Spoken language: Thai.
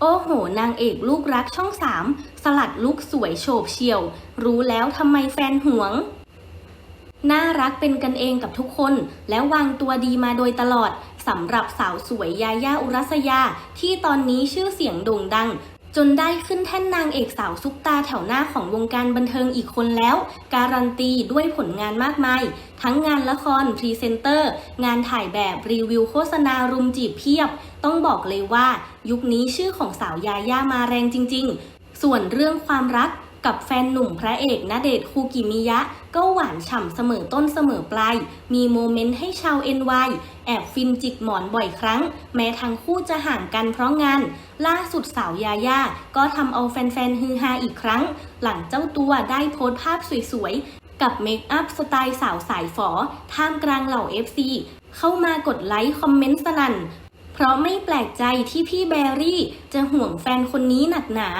โอ้โห นางเอกลูกรักช่องสามสลัดลุกสวยโฉบเฉี่ยว รู้แล้วทำไมแฟนหวง น่ารักเป็นกันเองกับทุกคน แล้ววางตัวดีมาโดยตลอดสำหรับสาวสวยยาย่าอุรัสยา ที่ตอนนี้ชื่อเสียงโด่งดัง จนได้ขึ้นแท่นนางเอกสาวซุปตาแถวหน้าของวงการบันเทิงอีกคนแล้ว การันตีด้วยผลงานมากมาย ทั้งงานละคร พรีเซนเตอร์ งานถ่ายแบบรีวิวโฆษณารุมจีบเพียบ ต้องบอกเลยว่า ยุคนี้ชื่อของสาวยาย่ามาแรงจริง ๆ ส่วนเรื่องความรัก กับแฟนหนุ่มพระเอกณเดชคูกิมิยะ ก็หวานฉ่ำเสมอต้นเสมอปลาย มีโมเมนต์ให้ชาว NY แอบฟินจิกหมอนบ่อยครั้ง แม้ทั้งคู่จะห่างกันเพราะงาน ล่าสุดสาวยาย่าก็ทำเอาแฟนๆฮือฮาอีกครั้ง หลังเจ้าตัวได้โพสต์ภาพสวยๆ กับเมคอัพสไตล์สาวสายฝอ ท่ามกลางเหล่า FC เข้ามากดไลค์คอมเมนต์สนั่น เพราะไม่แปลกใจที่พี่แบรี่จะห่วงแฟนคนนี้หนักหนา